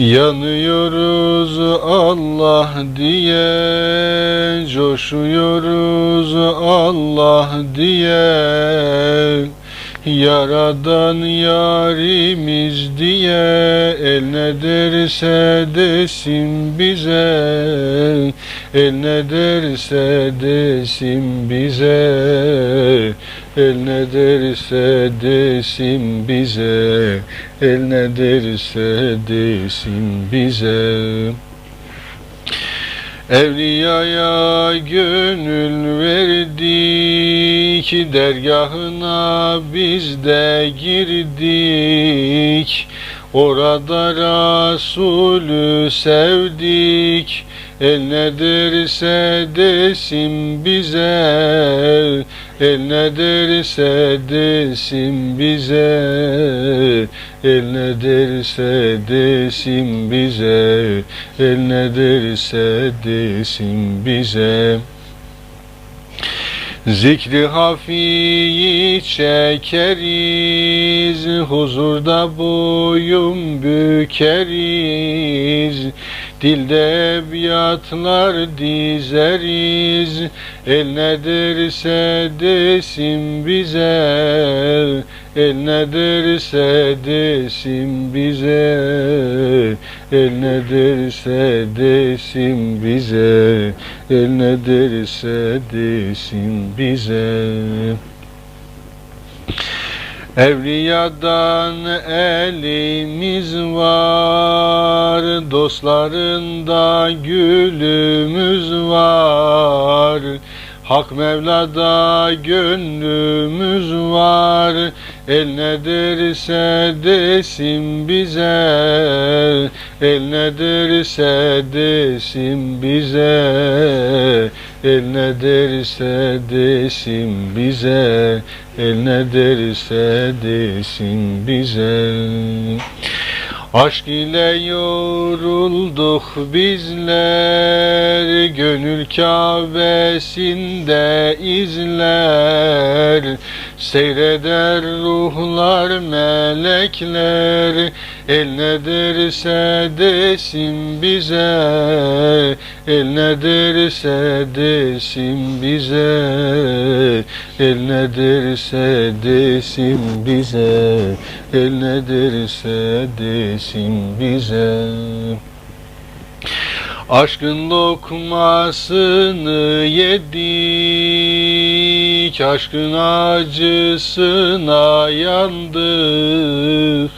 Yanıyoruz Allah diye Coşuyoruz Allah diye. Yaradan yarimiz diye El ne derse desin bize. El ne derse desin bize El ne derse desin bize. El ne derse desin bize. Evliyaya gönül verdik Dergahına biz de girdik Orada Resulü sevdik. El ne derse desin bize. El ne derse desin bize. El ne derse desin bize. El ne derse desin bize Zikri hafiyi çekeriz Huzurda boyun bükeriz. Dilde ebiyatlar dizeriz El ne derse desin bize El ne derse desin bize. El ne derse desin bize. El ne derse desin bize. Evliyadan elimiz var Dostlarında gülümüz var Hak Mevla'da gönlümüz var. El ne derse desin bize. El ne derse desin bize. El ne derse desin bize. El ne derse desin bize. Aşk ile yorulduk bizler Gönül Kabe'sinde izler Seyreder ruhlar melekler. El ne derse desin bize El ne derse desin bize. El ne derse desin bize El ne derse desin bize Aşkın lokmasını yedik Aşkın acısına yandık.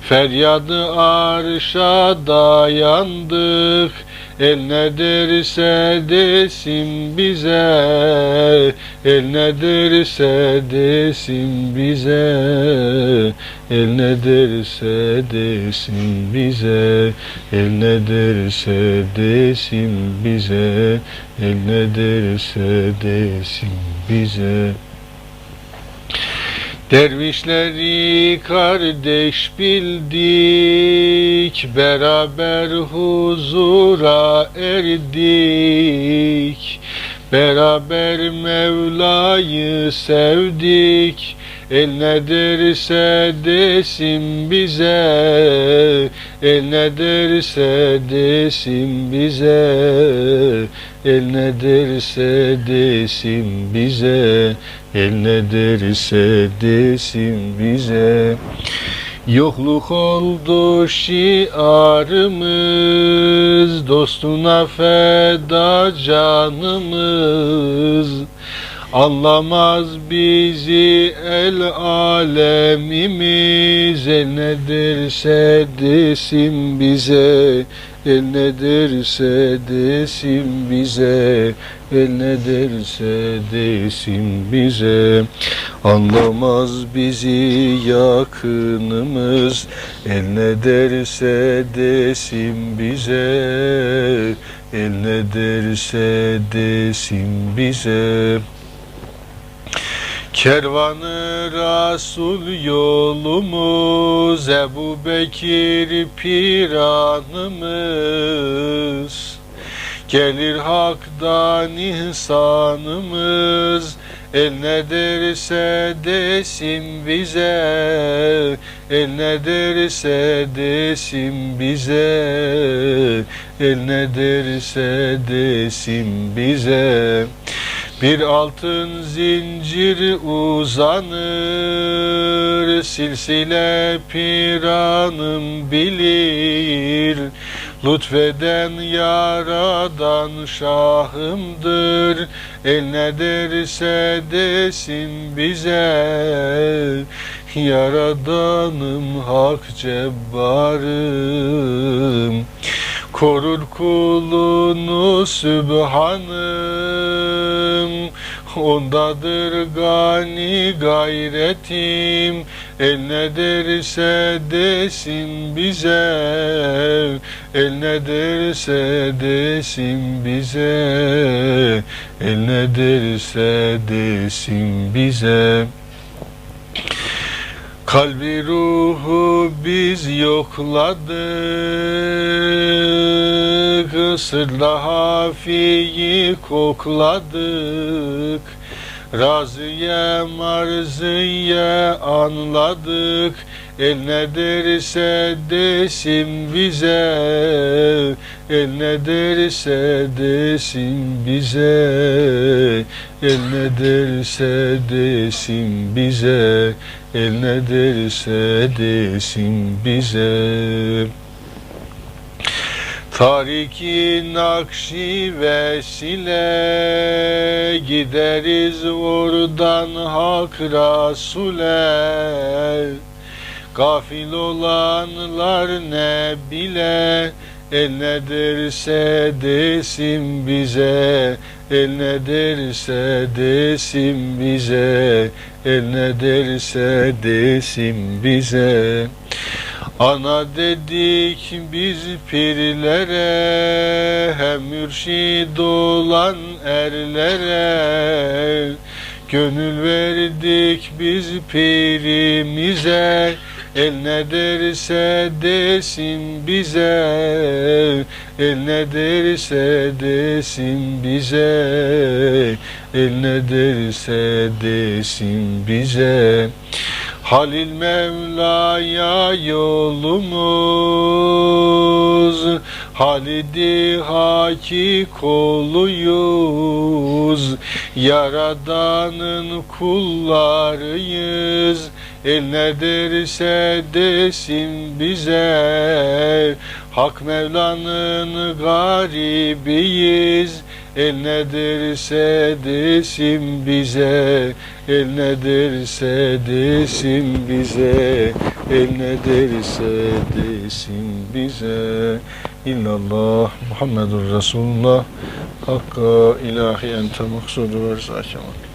Feryadı arşa dayandık El ne derse desin bize. El ne derse desin bize. El ne derse desin bize. El ne derse desin bize. El ne derse desin bize Dervişleri kardeş bildik, beraber huzura erdik. Beraber Mevla'yı sevdik, el ne derse desin bize, el ne derse desin bize, el ne derse desin bize, el ne derse desin bize. Yokluk oldu şiarımız, dostuna feda canımız. Anlamaz bizi el alemimiz. El ne derse desin bize? El ne derse desin bize? El ne derse desin bize? Anlamaz bizi yakınımız. El ne derse desin bize? El ne derse desin bize Kervanı Rasul yolumuz Ebu Bekir piranımız. Gelir haktan ihsanımız El ne derse desin bize. El ne derse desin bize. El ne derse desin bize bir altın zincir uzanır Silsile piranım bilir. Lütfeden yaradan şahımdır El ne derse desin bize. Yaradanım hak cebbarım Korur kulunu Sübhanım Ondadır gani gayretim El ne derse desin bize. El ne derse desin bize. El ne derse desin bize. Kalbi ruhu biz yokladık Sırla hafiyi kokladık. Razıye marzıye anladık. El ne derse desin bize. El ne derse desin bize. El ne derse desin bize. El ne derse desin bize Tariki Nakşi vesile Gideriz oradan Hak Rasule. Gafil olanlar ne bile El ne derse desin bize El ne derse desin bize El ne derse desin bize Ana dedik biz pirlere Hem mürşid olan erlere. Gönül verdik biz pirimize El ne derse desin bize. El ne derse desin bize El ne derse desin bize Halil Mevla'ya yolumuz Halidi haki koluyuz Yaradanın kullarıyız. El ne derse desin bize. Hak Mevla'nın garibiyiz. El ne derse desin bize. El ne derse desin bize. El ne derse desin bize İllallah Muhammedur Resulullah. Hakka ilahi ente maksudu ve rıza kemal